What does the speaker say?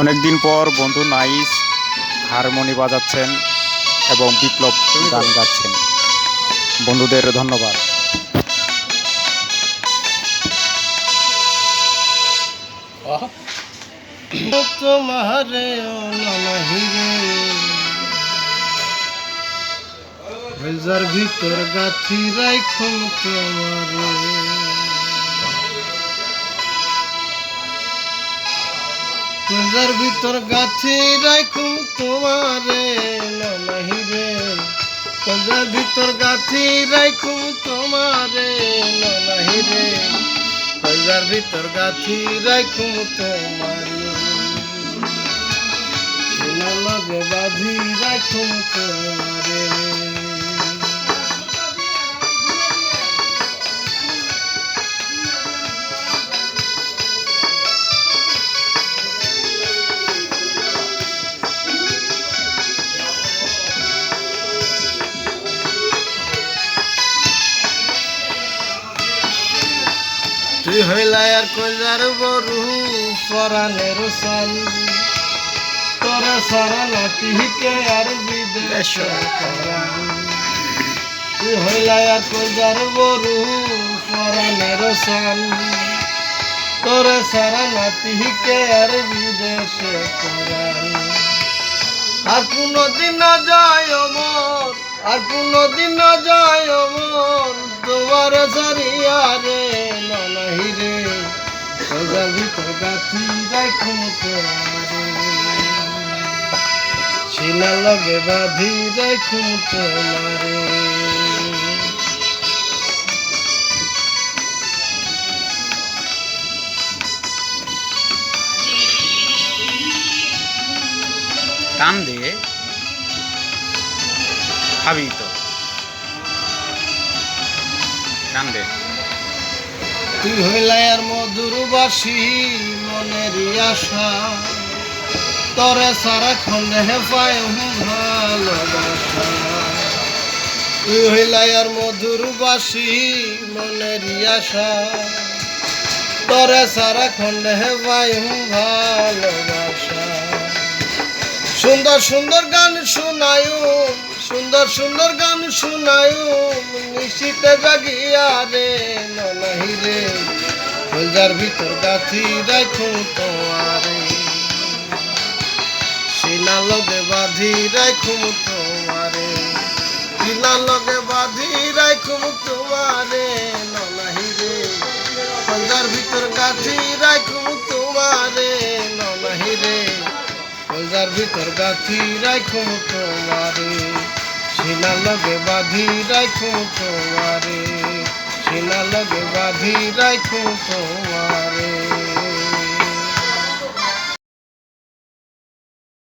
অনেকদিন পর বন্ধু নাইস হারমোনি বাজাচ্ছেন এবং বিপ্লব গান গাচ্ছেন। বন্ধুদের ধন্যবাদ। তোমারে ভিতর রাইখুন তোমারে। ভেজার ভিতর গাছে রাইখুন তোমারে ননহিরে ভেজার ভিতর গাছে রাইখুন তোমারে ননহিরে কইবার ভিতর গাছে রাখুম তোমার। লগে বাঁধি রাখুম তুই হইলাই আর কইলার বরু পরানের সাল তোরা সারা নাতিকে আর বিদেশ। তুই হইলাই আর কইলার বরু পরানের সাল তোরা সারা নাতিকে আর বিদেশে। আর কোনদিন যায় অমর, আর কোনদিন যায় অমর তোমার সারিয়া শিলা লগে বাঁধি রাখুন তোমারে। টান দিয়ে খাবি তো। টান দে। তুই হইলাই আর মধুর বাসি মনের আশা। তরে সারা খন্ডে হে পায় ভালোবাসা। তুই হইলাই আর মধুর বাসি মনের আশা। তরে সারা খন্ডে হে পায় ভালোবাসা। সুন্দর সুন্দর গান শোনায়ু, সুন্দর সুন্দর গান শোনায়ু, নিশিতে জাগিয়া রে ননহি রে ফুলজার ভিতর গাথি রাখু তোমারে। শিলা লগে বাঁধি রাখু তোমারে। শিলা লগে বাঁধি রাখু তোমারে ননহি রে ফুলজার ভিতর গাথি রাখু তোমারে ননহি রে ওজার ভিতর গাথি রাখো তোমারে। শিলা লগে বাঁধি রাখো তোমারে। খেলা লাগে বাঁধি রাখো তোমারে